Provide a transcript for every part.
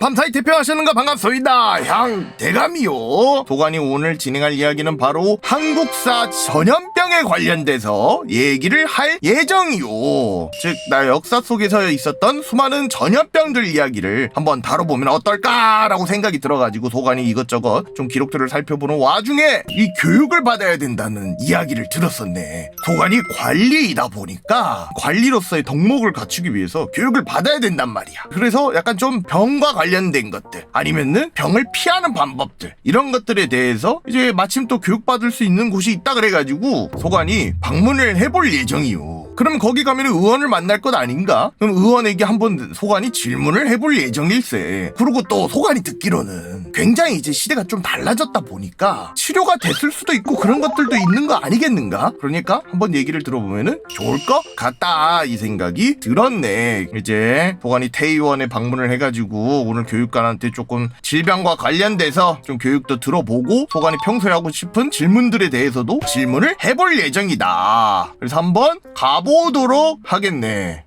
밤사이 대표하시는 거 반갑소이다. 향 대감이요. 도관이 오늘 진행할 이야기는 바로 한국사 전염병에 관련돼서 얘기를 할 예정이요. 즉, 나 역사 속에서 있었던 수많은 전염병들 이야기를 한번 다뤄보면 어떨까라고 생각이 들어가지고 도관이 이것저것 좀 기록들을 살펴보는 와중에 이 교육을 받아야 된다는 이야기를 들었었네. 도관이 관리이다 보니까 관리로서의 덕목을 갖추기 위해서 교육을 받아야 된단 말이야. 그래서 약간 좀 병과 관련 된 것들 아니면은 병을 피하는 방법들 이런 것들에 대해서 이제 마침 또 교육받을 수 있는 곳이 있다 그래가지고 소관이 방문을 해볼 예정이요. 그럼 거기 가면 의원을 만날 것 아닌가? 그럼 의원에게 한번 소관이 질문을 해볼 예정일세. 그리고 또 소관이 듣기로는 굉장히 이제 시대가 좀 달라졌다 보니까 치료가 됐을 수도 있고 그런 것들도 있는 거 아니겠는가? 그러니까 한번 얘기를 들어보면은 좋을 것 같다 이 생각이 들었네. 이제 소관이 태의원에 방문을 해가지고 오늘 교육관한테 조금 질병과 관련돼서 좀 교육도 들어보고 소관이 평소에 하고 싶은 질문들에 대해서도 질문을 해볼 예정이다. 그래서 한번 가보도록 하겠네.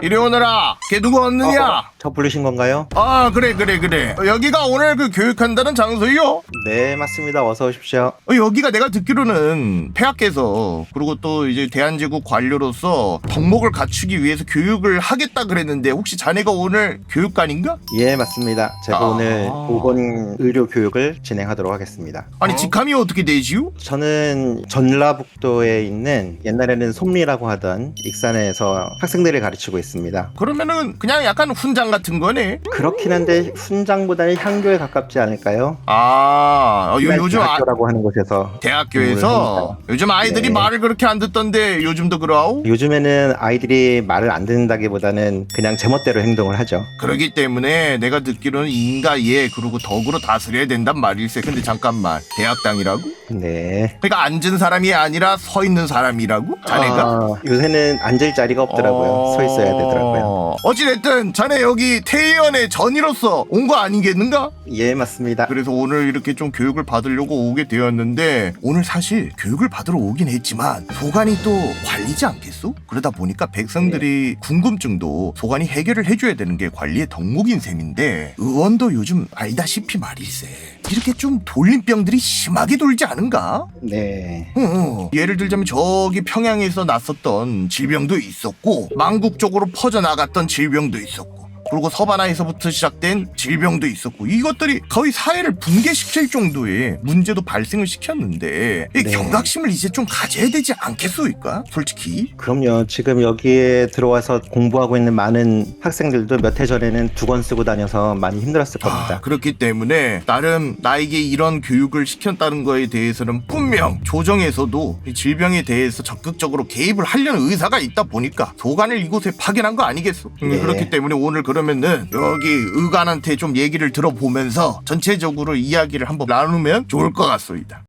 이리 오너라. 걔 누구 없느냐? 어, 저 부르신 건가요? 아 그래 그래 그래. 어, 여기가 오늘 그 교육한다는 장소요. 네, 맞습니다. 어서 오십시오. 어, 여기가 내가 듣기로는 폐학께서 그리고 또 이제 대한제국 관료로서 덕목을 갖추기 위해서 교육을 하겠다 그랬는데 혹시 자네가 오늘 교육관인가? 예, 맞습니다. 제가 아. 오늘 보건 의료 교육을 진행하도록 하겠습니다. 아니 직함이 어떻게 되지요? 저는 전라북도에 있는 옛날에는 솜리라고 하던 익산에서 학생들을 가르치고 있습니다. 그러면은 그냥 약간 훈장 같은 거네. 그렇긴 한데 훈장보다는 향교에 가깝지 않을까요? 아 어, 요, 요즘 아, 학교라고 하는 곳에서 대학교에서 요즘 아이들이 네. 말을 그렇게 안 듣던데 요즘도 그러하오? 요즘에는 아이들이 말을 안 듣는다기보다는 그냥 제멋대로 행동을 하죠. 그러기 때문에 내가 듣기로는 인과 예 그리고 덕으로 다스려야 된단 말일세. 근데 잠깐만 대학당이라고? 네. 그러니까 앉은 사람이 아니라 서 있는 사람이라고? 자네가? 아, 요새는 앉을 자리가 없더라고요. 어. 서 있어야 되더라고요. 어찌됐든 자네 여기 태의원의 전이로서 온 거 아니겠는가? 예, 맞습니다. 그래서 오늘 이렇게 좀 교육을 받으려고 오게 되었는데 오늘 사실 교육을 받으러 오긴 했지만 소관이 또 관리지 않겠소? 그러다 보니까 백성들이 궁금증도 소관이 해결을 해줘야 되는 게 관리의 덕목인 셈인데 의원도 요즘 알다시피 말일세 이렇게 좀 돌림병들이 심하게 돌지 않은가? 네. 어, 어. 예를 들자면 저기 평양에서 났었던 질병도 있었고 망국 쪽으로 퍼져나갔던 질병도 있었고 그리고 서바나에서부터 시작된 질병도 있었고 이것들이 거의 사회를 붕괴시킬 정도의 문제도 발생을 시켰는데 이 네. 경각심을 이제 좀 가져야 되지 않겠소이까? 솔직히 그럼요. 지금 여기에 들어와서 공부하고 있는 많은 학생들도 몇 해 전에는 두 권 쓰고 다녀서 많이 힘들었을 아, 겁니다. 그렇기 때문에 나름 나에게 이런 교육을 시켰다는 거에 대해서는 분명 조정에서도 이 질병에 대해서 적극적으로 개입을 하려는 의사가 있다 보니까 소관을 이곳에 파견한 거 아니겠어? 음, 네. 그렇기 때문에 오늘 그 러면은 여기 의관한테 좀 얘기를 들어보면서 전체적으로 이야기를 한번 나누면 좋을 것 같소이다.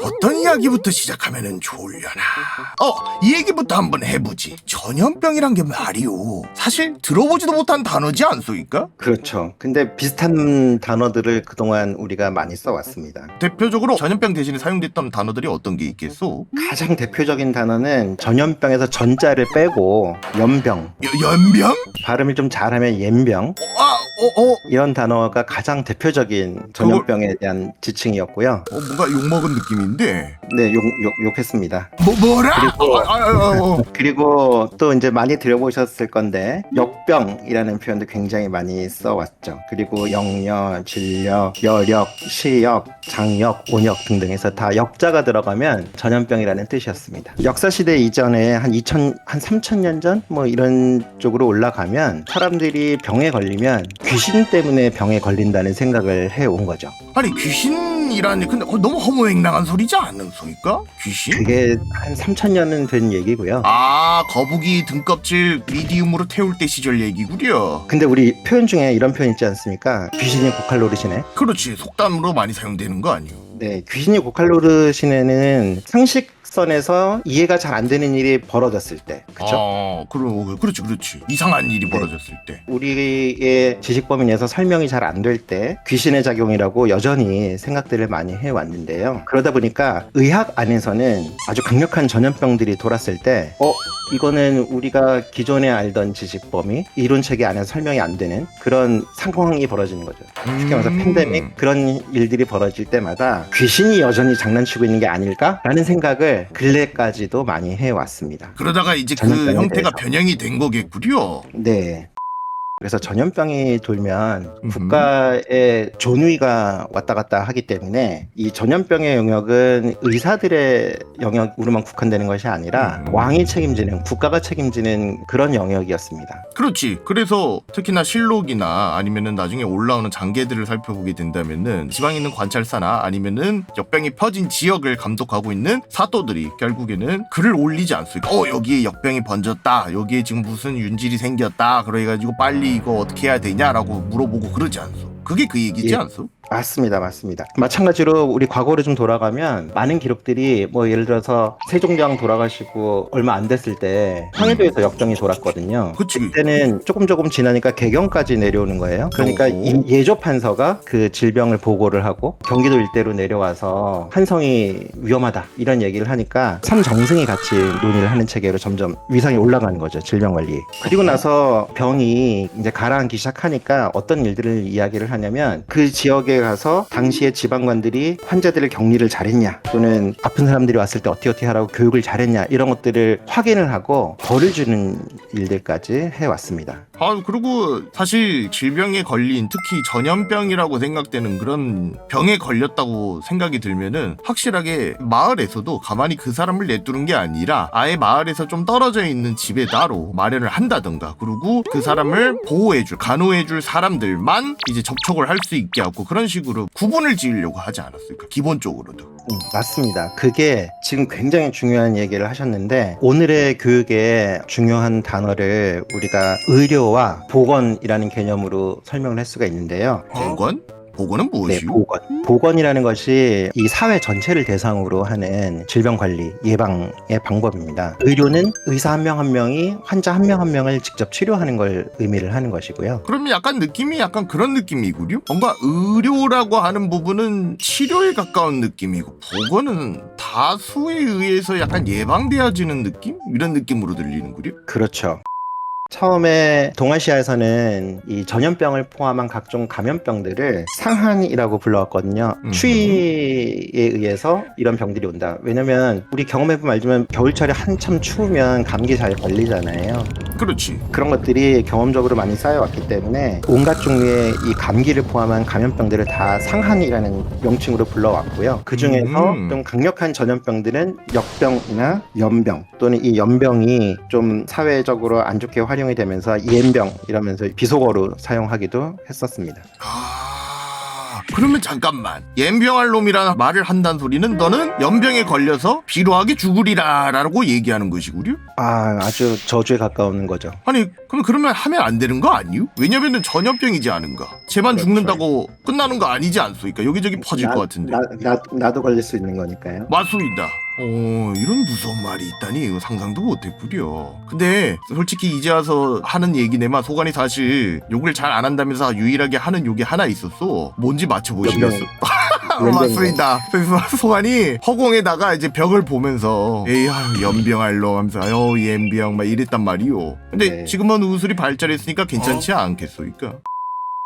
어떤 이야기부터 시작하면은 좋으려나? 어, 이 얘기부터 한번 해보지. 전염병이란 게 말이오. 사실 들어보지도 못한 단어지 않소이까? 그렇죠. 근데 비슷한 단어들을 그동안 우리가 많이 써왔습니다. 대표적으로 전염병 대신에 사용됐던 단어들이 어떤 게 있겠소? 가장 대표적인 단어는 전염병에서 전자를 빼고 연병, 여, 연병? 발음을 좀 잘하면 옌병 아, 어, 어, 이런 단어가 가장 대표적인 전염병에 대한 지칭이었고요. 어 뭔가 욕먹은 느낌인데. 네, 욕, 욕, 욕했습니다. 뭐, 뭐라? 그리고- 아, 아, 아, 어. 그리고 또 이제 많이 들어보셨을 건데 역병이라는 표현도 굉장히 많이 써왔죠. 그리고 영역, 진력, 여력, 시역, 장역, 온역 등등해서 다 역자가 들어가면 전염병이라는 뜻이었습니다. 역사 시대 이전에 한 2000, 한 3000년 전 뭐 이런 쪽으로 올라가면 사람들이 병에 걸리면 귀신 때문에 병에 걸린다는 생각을 해온 거죠. 아니, 귀신이라니. 근데 어, 너무 허무맹랑한 소리지 않는소니까? 귀신? 그게 한 3000년은 된 얘기고요. 아, 거북이 등껍질 미디움으로 태울 때 시절 얘기구려. 근데 우리 표현 중에 이런 표현 있지 않습니까? 귀신이 고칼 노릇이네. 그렇지. 속담으로 많이 사용되는 거 아니오. 네, 귀신이 고칼로르 시내는 상식 선에서 이해가 잘 안 되는 일이 벌어졌을 때, 그쵸? 어, 그럼 그렇지, 그렇지. 이상한 일이 네. 벌어졌을 때. 우리의 지식 범위 내에서 설명이 잘 안 될 때 귀신의 작용이라고 여전히 생각들을 많이 해왔는데요. 그러다 보니까 의학 안에서는 아주 강력한 전염병들이 돌았을 때, 어, 이거는 우리가 기존에 알던 지식 범위, 이론 체계 안에서 설명이 안 되는 그런 상황이 벌어지는 거죠. 쉽게 말해서 음. 팬데믹 그런 일들이 벌어질 때마다 귀신이 여전히 장난치고 있는 게 아닐까라는 생각을 근래까지도 많이 해왔습니다. 그러다가 이제 그 전염병에 형태가 대해서. 변형이 된 거겠구려. 네. 그래서 전염병이 돌면. 국가의 존위가 왔다 갔다 하기 때문에 이 전염병의 영역은 의사들의 영역으로만 국한되는 것이 아니라 음. 왕이 책임지는 국가가 책임지는 그런 영역이었습니다. 그렇지. 그래서 특히나 실록이나 아니면은 나중에 올라오는 장계들을 살펴보게 된다면은 지방에 있는 관찰사나 아니면은 역병이 퍼진 지역을 감독하고 있는 사또들이 결국에는 글을 올리지 않습니까? 어 여기에 역병이 번졌다. 여기에 지금 무슨 윤질이 생겼다. 그래 가지고 빨리 이거 어떻게 해야 되냐라고 물어보고 그러지 않소. 그게 그 얘기지 예. 않소? 맞습니다, 맞습니다. 마찬가지로 우리 과거로 좀 돌아가면 많은 기록들이 뭐 예를 들어서 세종대왕 돌아가시고 얼마 안 됐을 때 황해도에서 역정이 돌았거든요. 그치. 그때는 조금 조금 지나니까 개경까지 내려오는 거예요. 그러니까. 이 예조 판서가 그 질병을 보고를 하고 경기도 일대로 내려와서 한성이 위험하다 이런 얘기를 하니까 삼정승이 같이 논의를 하는 체계로 점점 위상이 올라가는 거죠 질병 관리. 그리고 나서 병이 이제 가라앉기 시작하니까 어떤 일들을 이야기를 하냐면 그 지역 에 가서 당시에 지방관들이 환자들을 격리를 잘했냐 또는 아픈 사람들이 왔을 때 어떻게 어떻게 하라고 교육을 잘했냐 이런 것들을 확인을 하고 벌을 주는 일들까지 해왔습니다. 아 그리고 사실 질병에 걸린 특히 전염병이라고 생각되는 그런 병에 걸렸다고 생각이 들면은 확실하게 마을에서도 가만히 그 사람을 내두는 게 아니라 아예 마을에서 좀 떨어져 있는 집에 따로 마련을 한다던가 그리고 그 사람을 보호해줄 간호해줄 사람들만 이제 접촉을 할 수 있게 하고 그런 식으로 구분을 지으려고 하지 않았을까 기본적으로도 음, 맞습니다. 그게 지금 굉장히 중요한 얘기를 하셨는데 오늘의 교육의 중요한 단어를 우리가 의료와 보건이라는 개념으로 설명을 할 수가 있는데요. 보건 보건은 네, 무엇이요? 보건. 보건이라는 것이 이 사회 전체를 대상으로 하는 질병 관리, 예방의 방법입니다. 의료는 의사 한 명 한 명이 환자 한 명 한 명을 직접 치료하는 걸 의미를 하는 것이고요. 그러면 약간 느낌이 약간 그런 느낌이구려. 뭔가 의료라고 하는 부분은 치료에 가까운 느낌이고 보건은 다수에 의해서 약간 예방되어지는 느낌? 이런 느낌으로 들리는구려. 그렇죠. 처음에 동아시아에서는 이 전염병을 포함한 각종 감염병들을 상한이라고 불러왔거든요. 음. 추위에 의해서 이런 병들이 온다. 왜냐면 우리 경험해보면 알지만 겨울철에 한참 추우면 감기 잘 걸리잖아요. 그렇지. 그런 것들이 경험적으로 많이 쌓여왔기 때문에 온갖 종류의 이 감기를 포함한 감염병들을 다 상한이라는 명칭으로 불러왔고요. 그 중에서 음. 좀 강력한 전염병들은 역병이나 연병 또는 이 연병이 좀 사회적으로 안 좋게 활용 이 되면서 이엔병 이러면서 비속어로 사용하기도 했었습니다. 아, 그러면 잠깐만. 연병할 놈이라 말을 한다는 소리는 너는 연병에 걸려서 비로하게 죽으리라라고 얘기하는 것이구려? 아, 아주 저주에 가까운 거죠. 아니, 그럼 그러면 하면 안 되는 거 아니요? 왜냐면은 전염병이지 않은가? 쟤만 그렇죠. 죽는다고 끝나는 거 아니지 않소니까? 여기저기 퍼질 나- 것 같은데. 나, 나, 나도 걸릴 수 있는 거니까요. 맞습니다. 어, 이런 무서운 말이 있다니 상상도 못했구려. 근데 솔직히 이제 와서 하는 얘기네만 소관이 사실 욕을 잘 안 한다면서 유일하게 하는 욕이 하나 있었어. 뭔지 맞춰보시겠어? 어, 맞습니다. 그래서 소관이 허공에다가 이제 벽을 보면서 에이 아유 연병할로 하면서 아유 연병 막 이랬단 말이요. 근데 네. 지금은 의술이 발달했으니까 괜찮지 않겠소니까?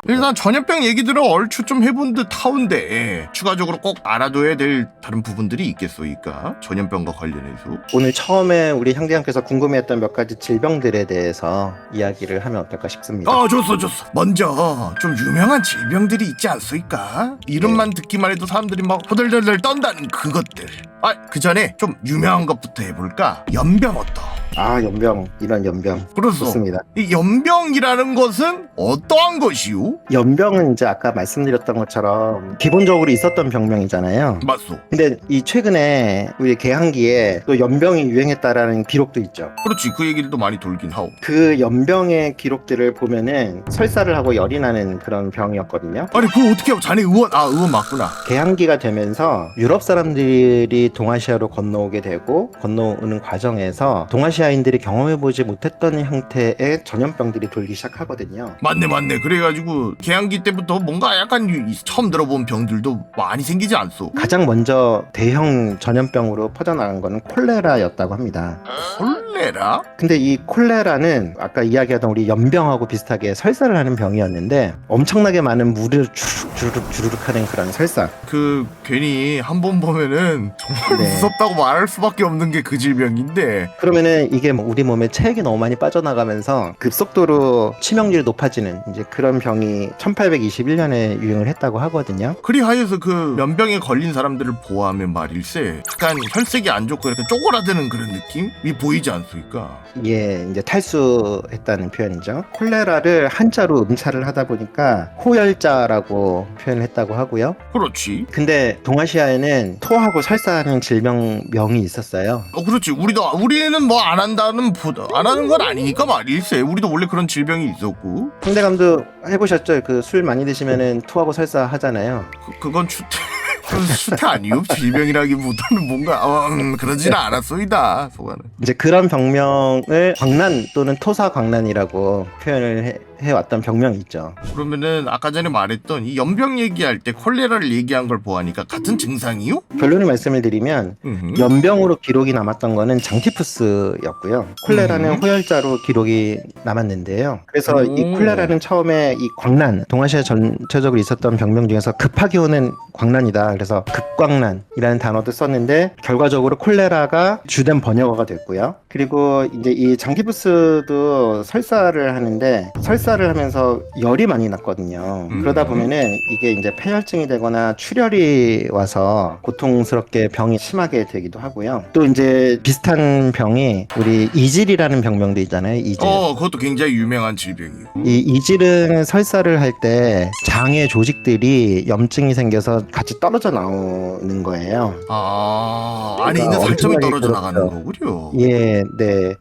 일단 전염병 얘기들을 얼추 좀 해본 듯 하운데 추가적으로 꼭 알아둬야 될 다른 부분들이 있겠소니까 전염병과 관련해서. 오늘 처음에 우리 향대장께서 궁금해했던 몇 가지 질병들에 대해서 이야기를 하면 어떨까 싶습니다. 아 좋소 좋소. 먼저 좀 유명한 질병들이 있지 않소이까 이름만 네. 듣기만 해도 사람들이 막 호들덜덜 떤다는 그것들. 아 그 전에 좀 유명한 것부터 해볼까? 연병 어떠 아 연병 이런 연병 그렇소. 좋습니다. 이 연병이라는 것은 어떠한 것이오? 연병은 이제 아까 말씀드렸던 것처럼 기본적으로 있었던 병명이잖아요. 맞소. 근데 이 최근에 우리 개항기에 또 연병이 유행했다라는 기록도 있죠. 그렇지. 그 얘기를 또 많이 돌긴 하오. 그 연병의 기록들을 보면은 설사를 하고 열이 나는 그런 병이었거든요. 아니 그거 어떻게 하고 자네 의원 아 의원 맞구나. 개항기가 되면서 유럽 사람들이 동아시아로 건너오게 되고 건너오는 과정에서 동아시아 인들이 경험해보지 못했던 형태의 전염병들이 돌기 시작하거든요. 맞네 맞네. 그래가지고 개항기 때부터 뭔가 약간 이- 처음 들어본 병들도 많이 생기지 않소. 가장 먼저 대형 전염병으로 퍼져나간 거는 콜레라였다고 합니다. 콜레라? 근데 이 콜레라는 아까 이야기하던 우리 연병하고 비슷하게 설사를 하는 병이었는데 엄청나게 많은 물을 주르륵 주르륵 주르륵 하는 그런 설사. 그 괜히 한 번 보면은 정말 네. 무섭다고 말할 수밖에 없는 게 그 질병인데 그러면은 이게 뭐 우리 몸에 체액이 너무 많이 빠져나가면서 급속도로 치명률이 높아지는 이제 그런 병이 1821년에 유행을 했다고 하거든요. 그리하여서 그 면병에 걸린 사람들을 보호하면 말일세 약간 혈색이 안 좋고 이렇게 쪼그라드는 그런 느낌이 보이지 않습니까? 이게 이제 탈수했다는 표현이죠. 콜레라를 한자로 음차를 하다 보니까 호열자라고 표현을 했다고 하고요. 그렇지. 근데 동아시아에는 토하고 설사하는 질병 명이 있었어요. 어 그렇지. 우리도 우리는 뭐 안 한다는 보다 안 하는 건 아니니까 말일세. 우리도 원래 그런 질병이 있었고 홍대감도 해보셨죠? 그 술 많이 드시면은 토하고 설사 하잖아요. 그, 그건 추태 그건 추태 아니요. 질병이라기보다는 뭔가 어, 음, 그러지는 않았소이다. 소가는. 이제 그런 병명을 광난 또는 토사 광난이라고 표현을 해, 해왔던 병명이 있죠. 그러면은 아까 전에 말했던 이 연병 얘기할 때 콜레라를 얘기한 걸 보아하니까 같은 증상이요? 결론을 말씀을 드리면 음흠. 연병으로 기록이 남았던 거는 장티푸스였고요. 콜레라는 음. 호열자로 기록이 남았는데요. 그래서 이 오. 콜레라는 처음에 이 광난, 동아시아 전체적으로 있었던 병명 중에서 급하게 오는 광난이다. 그래서 급광난이라는 단어도 썼는데 결과적으로 콜레라가 주된 번역어가 됐고요. 그리고 이제 이 장티푸스도 설사를 하는데 설사 를 하면서 열이 많이 났거든요. 음. 그러다 보면은 이게 이제 폐혈증이 되거나 출혈이 와서 고통스럽게 병이 심하게 되기도 하고요. 또 이제 비슷한 병이 우리 이질이라는 병명도 있잖아요. 이질. 어, 그것도 굉장히 유명한 질병이요. 이 이질은 설사를 할 때 장의 조직들이 염증이 생겨서 같이 떨어져 나오는 거예요. 아, 안에 있는 그러니까 살점이 엄청나게 떨어져 나가는 그렇죠. 거군요. 예, 네.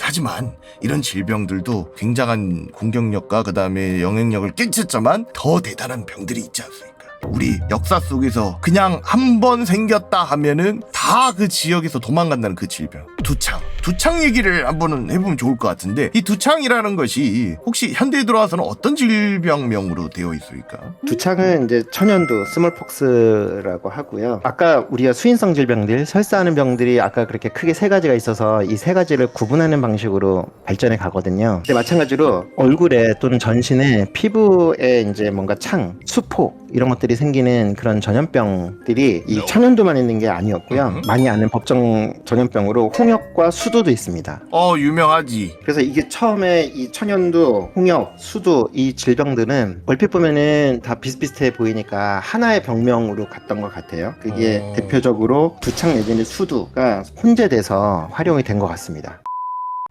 하지만 이런 질병들도 굉장한 공격력과 그 다음에 영향력을 끼쳤지만 더 대단한 병들이 있지 않습니까? 우리 역사 속에서 그냥 한 번 생겼다 하면은 다 그 지역에서 도망간다는 그 질병 두창 두창 얘기를 한번은 해보면 좋을 것 같은데 이 두창이라는 것이 혹시 현대에 들어와서는 어떤 질병명으로 되어 있습니까? 두창은 이제 천연두, 스몰폭스라고 하고요. 아까 우리가 수인성 질병들, 설사하는 병들이 아까 그렇게 크게 세 가지가 있어서 이 세 가지를 구분하는 방식으로 발전해 가거든요. 근데 마찬가지로 얼굴에 또는 전신에 피부에 이제 뭔가 창, 수포 이런 것들이 생기는 그런 전염병들이 이 천연두만 있는 게 아니었고요. 음. 많이 아는 법정 전염병으로 홍역과 수두도 있습니다. 어 유명하지 그래서 이게 처음에 이 천연두, 홍역, 수두 이 질병들은 얼핏 보면은 다 비슷비슷해 보이니까 하나의 병명으로 갔던 것 같아요. 그게 어. 대표적으로 두창 내지는 수두가 혼재돼서 활용이 된 것 같습니다.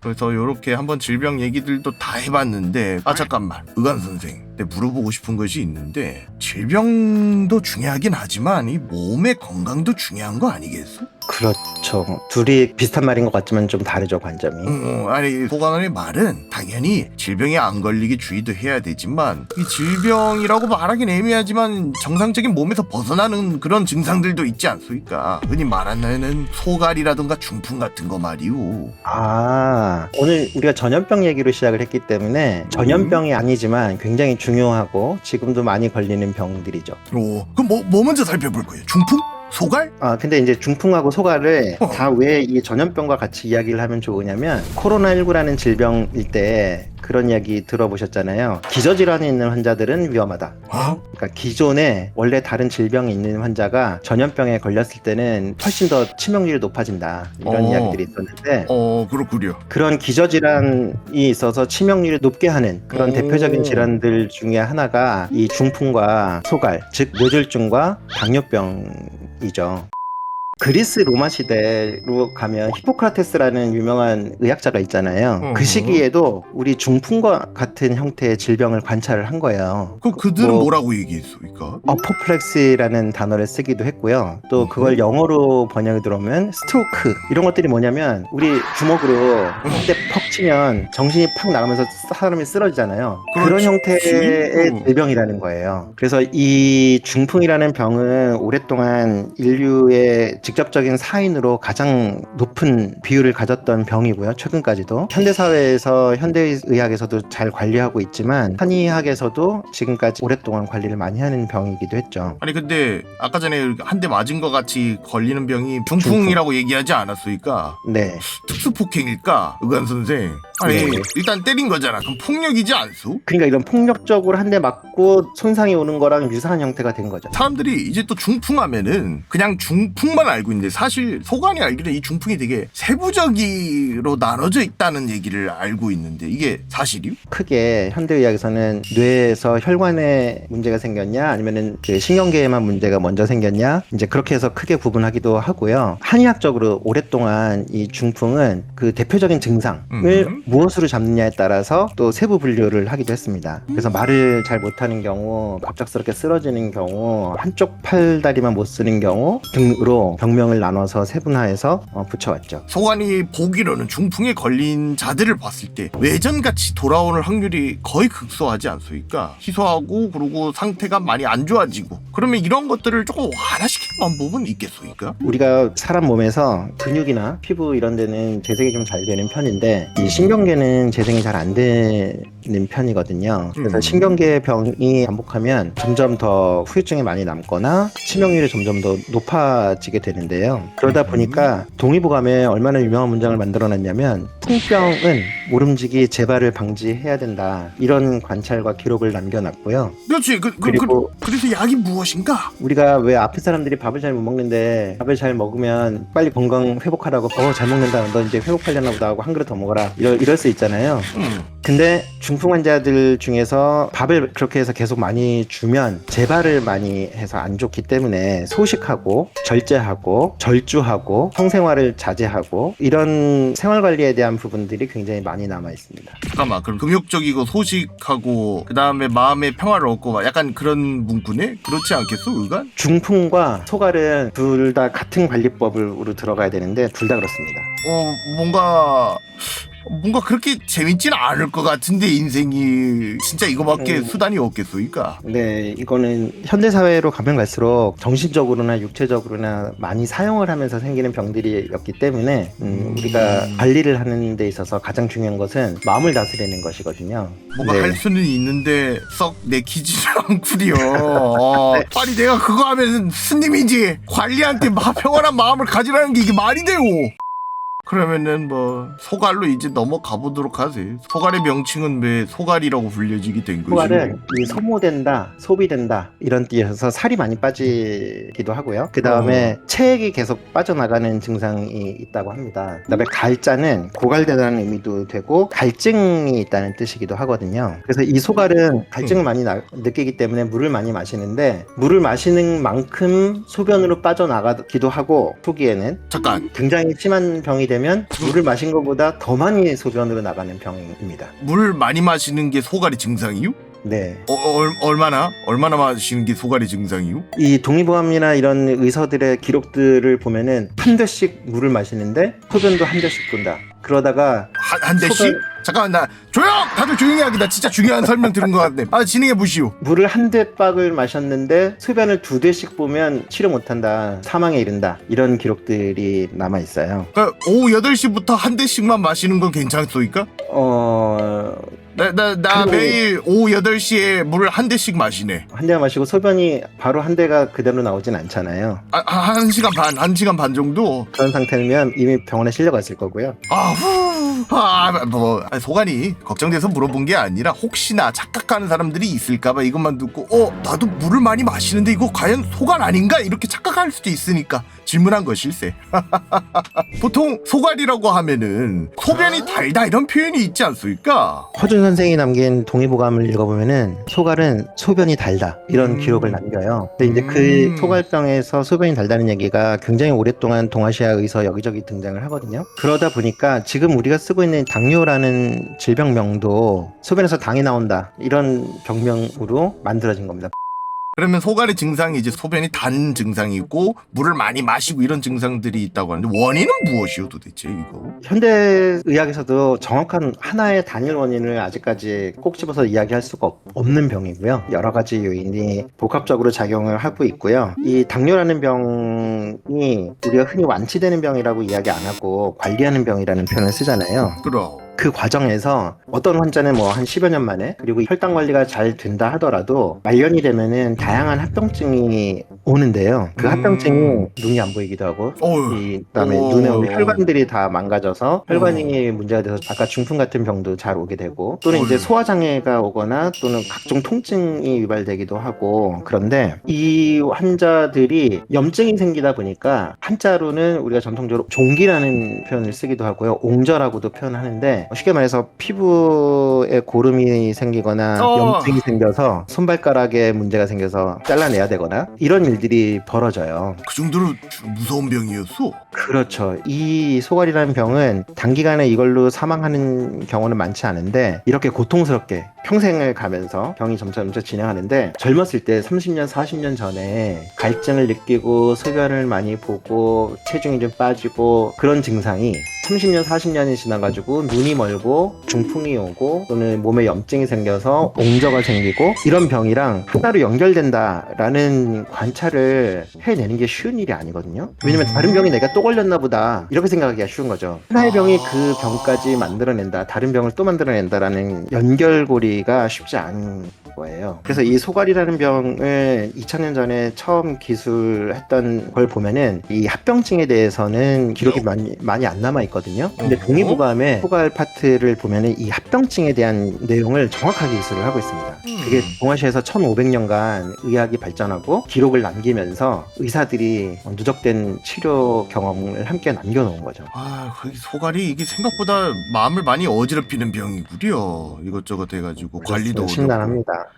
그래서 이렇게 한번 질병 얘기들도 다 해봤는데 아 잠깐만 의관 선생 근데 물어보고 싶은 것이 있는데 질병도 중요하긴 하지만 이 몸의 건강도 중요한 거 아니겠어? 그렇죠. 둘이 비슷한 말인 것 같지만 좀 다르죠, 관점이. 음, 아니 보관원의 말은 당연히 질병에 안 걸리게 주의도 해야 되지만 이 질병이라고 말하긴 애매하지만 정상적인 몸에서 벗어나는 그런 증상들도 있지 않습니까? 흔히 말하는 소갈이라든가 중풍 같은 거 말이오. 아, 오늘 우리가 전염병 얘기로 시작을 했기 때문에 전염병이 아니지만 굉장히 중요하고 지금도 많이 걸리는 병들이죠. 오, 그럼 뭐, 뭐 먼저 살펴볼 거예요? 중풍? 소갈? 아 근데 이제 중풍하고 소갈을 어. 다 왜 이 전염병과 같이 이야기를 하면 좋으냐면 코로나19라는 질병일 때 그런 이야기 들어보셨잖아요. 기저질환이 있는 환자들은 위험하다. 어? 그러니까 기존에 원래 다른 질병이 있는 환자가 전염병에 걸렸을 때는 훨씬 더 치명률이 높아진다. 이런 어. 이야기들이 있었는데 어, 그렇구려. 그런 기저질환이 있어서 치명률이 높게 하는 그런 오. 대표적인 질환들 중에 하나가 이 중풍과 소갈, 즉 뇌졸중과 당뇨병 이죠. 그리스 로마 시대로 가면 히포크라테스라는 유명한 의학자가 있잖아요. 어. 그 시기에도 우리 중풍과 같은 형태의 질병을 관찰을 한 거예요. 그럼 그들은 뭐- 뭐 라고 얘기했습니까? 어포플렉스라는 단어를 쓰기도 했고요. 또 그걸 음. 영어로 번역이 들어오면 스트로크 이런 것들이 뭐냐면 우리 주먹으로 한대 퍽 치면 정신이 팍 나가면서 사람이 쓰러지잖아요. 그런 그렇지. 형태의 음. 질병이라는 거예요. 그래서 이 중풍이라는 병은 오랫동안 인류의 직접적인 사인으로 가장 높은 비율을 가졌던 병이고요. 최근까지도 현대 사회에서 현대의학에서도 잘 관리하고 있지만 한의학에서도 지금까지 오랫동안 관리를 많이 하는 병이기도 했죠. 아니 근데 아까 전에 한 대 맞은 것 같이 걸리는 병이 중풍이라고 얘기하지 않았습니까? 네. 특수 폭행일까? 의관 선생. 아니 네. 일단 때린 거잖아. 그럼 폭력이지 않수? 그러니까 이런 폭력적으로 한 대 맞고 손상이 오는 거랑 유사한 형태가 된 거죠. 사람들이 이제 또 중풍하면은 그냥 중풍만 알고 있는데 사실 소관이 알기로는 이 중풍이 되게 세부적으로 나눠져 있다는 얘기를 알고 있는데 이게 사실이요? 크게 현대의학에서는 뇌에서 혈관에 문제가 생겼냐 아니면은 그 신경계에만 문제가 먼저 생겼냐 이제 그렇게 해서 크게 구분하기도 하고요. 한의학적으로 오랫동안 이 중풍은 그 대표적인 증상을 음. 무엇으로 잡느냐에 따라서 또 세부 분류를 하기도 했습니다. 그래서 말을 잘 못하는 경우, 갑작스럽게 쓰러지는 경우, 한쪽 팔다리만 못 쓰는 경우 등으로 병명을 나눠서 세분화해서 어, 붙여왔죠. 소관이 보기로는 중풍에 걸린 자들을 봤을 때 외전같이 돌아오는 확률이 거의 극소하지 않습니까? 희소하고 그리고 상태가 많이 안 좋아지고 그러면 이런 것들을 조금 완화시키는 방법은 있겠습니까? 우리가 사람 몸에서 근육이나 피부 이런 데는 재생이 좀 잘 되는 편인데 이 신경 계는 재생이 잘 안 되는 편이거든요. 그래서 음. 신경계 병이 반복하면 점점 더 후유증이 많이 남거나 치명률이 점점 더 높아지게 되는데요. 그러다 음. 보니까 동의보감에 얼마나 유명한 문장을 만들어놨냐면 풍병은 모름지기 재발을 방지해야 된다 이런 관찰과 기록을 남겨놨고요. 그렇지. 그, 그, 그리고- 그, 래서 약이 무엇인가? 우리가 왜 아픈 사람들이 밥을 잘 못 먹는데 밥을 잘 먹으면 빨리 건강 회복하라고 어 잘 먹는다 너 이제 회복하려나 보다 하고 한 그릇 더 먹어라 이럴, 이럴 수 있잖아요 음. 근데 중풍 환자들 중에서 밥을 그렇게 해서 계속 많이 주면 재발을 많이 해서 안 좋기 때문에 소식하고 절제하고 절주하고 성생활을 자제하고 이런 생활 관리에 대한 부분들이 굉장히 많이 남아 있습니다 잠깐만. 그럼 금욕적이고 소식하고 그 다음에 마음의 평화를 얻고 막 약간 그런 문구네? 그렇지 않겠어? 의관? 중풍과 소갈은 둘 다 같은 관리법으로 들어가야 되는데 둘 다 그렇습니다 어 뭔가 뭔가 그렇게 재밌지는 않을 것 같은데 인생이 진짜 이거밖에 음. 수단이 없겠소니까 네, 이거는 현대 사회로 가면 갈수록 정신적으로나 육체적으로나 많이 사용을 하면서 생기는 병들이었기 때문에 음, 우리가 관리를 하는 데 있어서 가장 중요한 것은 마음을 다스리는 것이거든요. 뭔가 네. 할 수는 있는데 썩 내키지는 않구려 어, 네. 아니 내가 그거 하면 스님이지 관리한테 마, 평온한 마음을 가지라는 게 이게 말이 돼요 그러면은 뭐 소갈로 이제 넘어가 보도록 하세요 소갈의 명칭은 왜 소갈이라고 불려지게 된 것이고 소갈은 이 소모된다, 소비된다 이런 뜻에서 살이 많이 빠지기도 하고요. 그 다음에 체액이 계속 빠져나가는 증상이 있다고 합니다. 그 다음에 갈자는 고갈되다는 의미도 되고 갈증이 있다는 뜻이기도 하거든요. 그래서 이 소갈은 갈증을 많이 나- 느끼기 때문에 물을 많이 마시는데 물을 마시는 만큼 소변으로 빠져나가기도 하고 초기에는 잠깐 굉장히 심한 병이 되면 물을 마신 것보다 더 많이 소변으로 나가는 병입니다. 물 많이 마시는 게 소갈의 증상이요? 네. 어, 얼, 얼마나? 얼마나 마시는 게 소갈의 증상이요? 이 동의보감이나 이런 의서들의 기록들을 보면은 한 대씩 물을 마시는데 소변도 한 대씩 본다. 그러다가 한, 한 대씩? 소갈- 잠깐만 나 조용! 다들 조용히 하기 나 진짜 중요한 설명 들은 것 같네 아 진행해 보시오 물을 한 대박을 마셨는데 소변을 두 대씩 보면 치료 못한다. 사망에 이른다. 이런 기록들이 남아 있어요. 그러니까 오후 8시부터 한 대씩만 마시는 건 괜찮소니까? 어, 나, 나, 나 그리고- 매일 오후 8시에 물을 한 대씩 마시네 한 대 마시고 소변이 바로 한 대가 그대로 나오진 않잖아요. 아, 아, 한 시간 반, 한 시간 반 정도? 그런 상태면 이미 병원에 실려갔을 거고요. 아, 후, 아, 뭐, 아니, 소관이 걱정돼서 물어본 게 아니라 혹시나 착각하는 사람들이 있을까봐 이것만 듣고, 어, 나도 물을 많이 마시는데 이거 과연 소관 아닌가? 이렇게 착각할 수도 있으니까 질문한 것일세. 보통 소갈이라고 하면은 소변이 달다 이런 표현이 있지 않습니까? 허준 선생이 남긴 동의보감을 읽어보면은 소갈은 소변이 달다 이런 음. 기록을 남겨요. 근데 이제 음. 그 소갈병에서 소변이 달다는 얘기가 굉장히 오랫동안 동아시아에서 여기저기 등장을 하거든요. 그러다 보니까 지금 우리가 쓰고 있는 당뇨라는 질병명도 소변에서 당이 나온다 이런 병명으로 만들어진 겁니다. 그러면 소갈의 증상이 이제 소변이 단 증상이 있고 물을 많이 마시고 이런 증상들이 있다고 하는데 원인은 무엇이요 도대체 이거? 현대 의학에서도 정확한 하나의 단일 원인을 아직까지 꼭 집어서 이야기할 수가 없- 없는 병이고요. 여러 가지 요인이 복합적으로 작용을 하고 있고요. 이 당뇨라는 병이 우리가 흔히 완치되는 병이라고 이야기 안 하고 관리하는 병이라는 표현을 쓰잖아요. 그럼 그 과정에서 어떤 환자는 뭐 한 10여 년 만에 그리고 혈당 관리가 잘 된다 하더라도 말년이 되면은 다양한 합병증이 오는데요. 그 음. 합병증이 눈이 안 보이기도 하고 어휴 이 그다음에 오. 눈에 오는 혈관들이 다 망가져서 혈관이 문제가 돼서 아까 중풍 같은 병도 잘 오게 되고 또는 이제. 소화 장애가 오거나 또는 각종 통증이 유발되기도 하고 그런데 이 환자들이 염증이 생기다 보니까 한자로는 우리가 전통적으로 종기라는 표현을 쓰기도 하고요 옹저라고도 표현하는데 쉽게 말해서 피부에 고름이 생기거나 어. 염증이 생겨서 손발가락에 문제가 생겨서 잘라내야 되거나 이런 일들이 벌어져요. 그 정도로 무서운 병이었어? 그렇죠. 이 소갈이라는 병은 단기간에 이걸로 사망하는 경우는 많지 않은데 이렇게 고통스럽게 평생을 가면서 병이 점차 점차 진행하는데 젊었을 때 30년, 40년 전에 갈증을 느끼고 소변을 많이 보고 체중이 좀 빠지고 그런 증상이 30년, 40년이 지나가지고 눈이 멀고 중풍이 오고 또는 몸에 염증이 생겨서 옹저가 생기고 이런 병이랑 하나로 연결된다라는 관찰을 해내는 게 쉬운 일이 아니거든요. 왜냐면 다른 병이 내가 또 걸렸나 보다 이렇게 생각하기가 쉬운 거죠. 하나의 병이 그 병까지 만들어낸다, 다른 병을 또 만들어낸다라는 연결고리가 쉽지 않은 거예요. 그래서 이 소갈이라는 병을 2000년 전에 처음 기술했던 걸 보면은 이 합병증에 대해서는 기록이 많이, 많이 안 남아 있거든요. 근데 어허. 동의보감의 소갈 파트를 보면은 이 합병증에 대한 내용을 정확하게 기술을 하고 있습니다. 그게 음. 동아시아에서 1500년간 의학이 발전하고 기록을 남기면서 의사들이 누적된 치료 경험을 함께 남겨놓은 거죠. 아, 그 소갈이 이게 생각보다 마음을 많이 어지럽히는 병이구려. 이것저것 해가지고 관리도 어렵고. 심란합니다.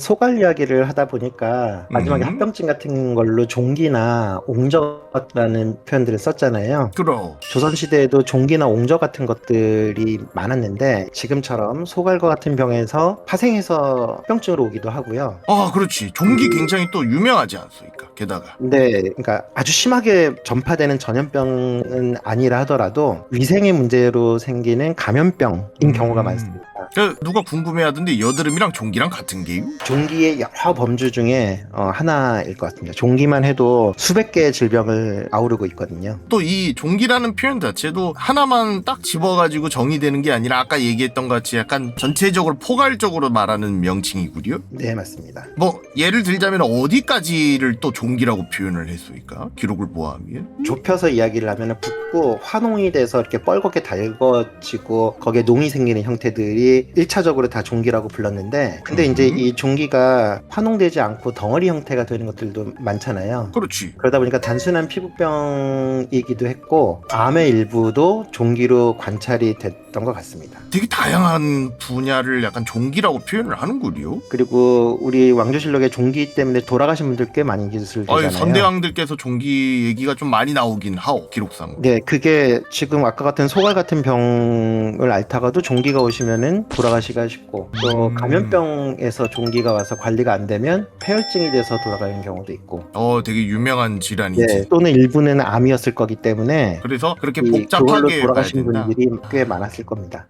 소갈 이야기를 하다 보니까 마지막에 음. 합병증 같은 걸로 종기나 옹저라는 표현들을 썼잖아요. 그럼. 조선시대에도 종기나 옹저 같은 것들이 많았는데 지금처럼 소갈과 같은 병에서 파생해서 합병증으로 오기도 하고요. 아, 그렇지. 종기 굉장히 또 유명하지 않습니까? 게다가. 근데 그러니까 아주 심하게 전파되는 전염병은 아니라 하더라도 위생의 문제로 생기는 감염병인 음. 경우가 많습니다. 그 누가 궁금해하던데 여드름이랑 종기랑 같은 게요? 종기의 여러 범주 중에 어, 하나일 것 같습니다. 종기만 해도 수백 개의 질병을 아우르고 있거든요. 또 이 종기라는 표현 자체도 하나만 딱 집어가지고 정의되는 게 아니라 아까 얘기했던 것 같이 약간 전체적으로 포괄적으로 말하는 명칭이구려. 네, 맞습니다. 뭐 예를 들자면 어디까지를 또 종기라고 표현을 했습니까? 기록을 보아하면. 좁혀서 이야기를 하면 붓고 화농이 돼서 이렇게 뻘겋게 달궈지고 거기에 농이 생기는 형태들이 1차적으로 다 종기라고 불렀는데 근데 이제 음. 이 종기가 화농되지 않고 덩어리 형태가 되는 것들도 많잖아요. 그렇지. 그러다 보니까 단순한 피부병이기도 했고 암의 일부도 종기로 관찰이 됐 던 것 같습니다. 되게 다양한 분야를 약간 종기라고 표현을 하는구려. 그리고 우리 왕조실록에 종기 때문에 돌아가신 분들 꽤 많이 아유, 기술되잖아요. 선대왕들께서 종기 얘기가 좀 많이 나오긴 하오 기록상. 네, 그게 지금 아까 같은 소갈 같은 병을 앓다가도 종기가 오시면은 돌아가시기가 쉽고 또 음. 감염병에서 종기가 와서 관리가 안 되면 폐혈증이 돼서 돌아가는 경우도 있고 어, 되게 유명한 질환이지. 네, 또는 일부는 암이었을 거기 때문에 그래서 그렇게 복잡하게 돌아가신. 분들이 꽤 많았을 겁니다.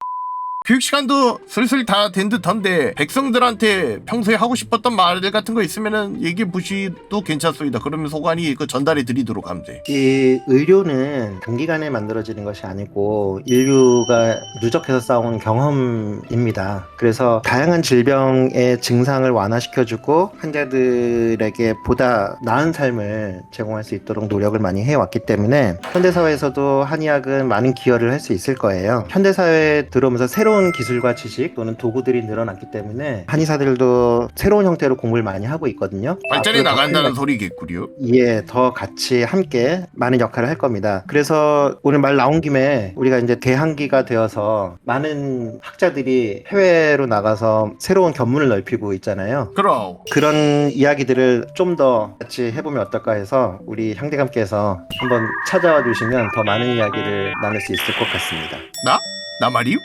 교육 시간도 슬슬 다 된 듯한데 백성들한테 평소에 하고 싶었던 말들 같은 거 있으면은 얘기해 보시도 괜찮습니다. 그러면 소관이 그 전달해 드리도록 하면 돼. 이 의료는 단기간에 만들어지는 것이 아니고 인류가 누적해서 쌓아온 경험입니다. 그래서 다양한 질병의 증상을 완화시켜주고 환자들에게 보다 나은 삶을 제공할 수 있도록 노력을 많이 해왔기 때문에 현대사회에서도 한의학은 많은 기여를 할 수 있을 거예요. 현대사회에 들어오면서 새로운 새로운 기술과 지식 또는 도구들이 늘어났기 때문에 한의사들도 새로운 형태로 공부를 많이 하고 있거든요. 발전해 앞으로 더 나간다는 큰 소리겠구려. 예, 더 같이 함께 많은 역할을 할 겁니다. 그래서 오늘 말 나온 김에 우리가 이제 개항기가 되어서 많은 학자들이 해외로 나가서 새로운 견문을 넓히고 있잖아요. 그럼 그런 이야기들을 좀 더 같이 해보면 어떨까 해서 우리 향대감께서 한번 찾아와 주시면 더 많은 이야기를 나눌 수 있을 것 같습니다. 나? 나 말이요?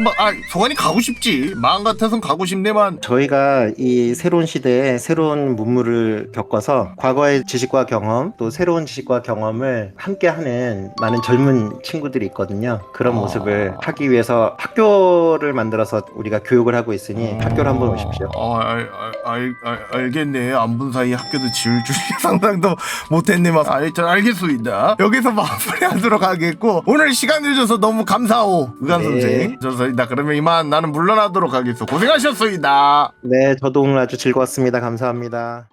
네. 뭐, 아, 소관이 가고 싶지. 마음 같아선 가고 싶네만. 저희가 이 새로운 시대에 새로운 문물을 겪어서 과거의 지식과 경험 또 새로운 지식과 경험을 함께하는 많은 젊은 친구들이 있거든요. 그런 아. 모습을 하기 위해서 학교를 만들어서 우리가 교육을 하고 있으니 학교를 한번 오십시오. 어, 알, 알, 알, 알겠네. 안 본 사이 학교도 지을 줄 상상도 못했네만. 알, 잘 알겠습니다. 여기서 마무리하도록 하겠고 오늘 시간 내줘서 너무 감사하오. 의관 네. 선생. 저 서이다. 그러면 이만 나는 물러나도록 하겠어. 고생하셨소이다. 네, 저도 오늘 아주 즐거웠습니다. 감사합니다.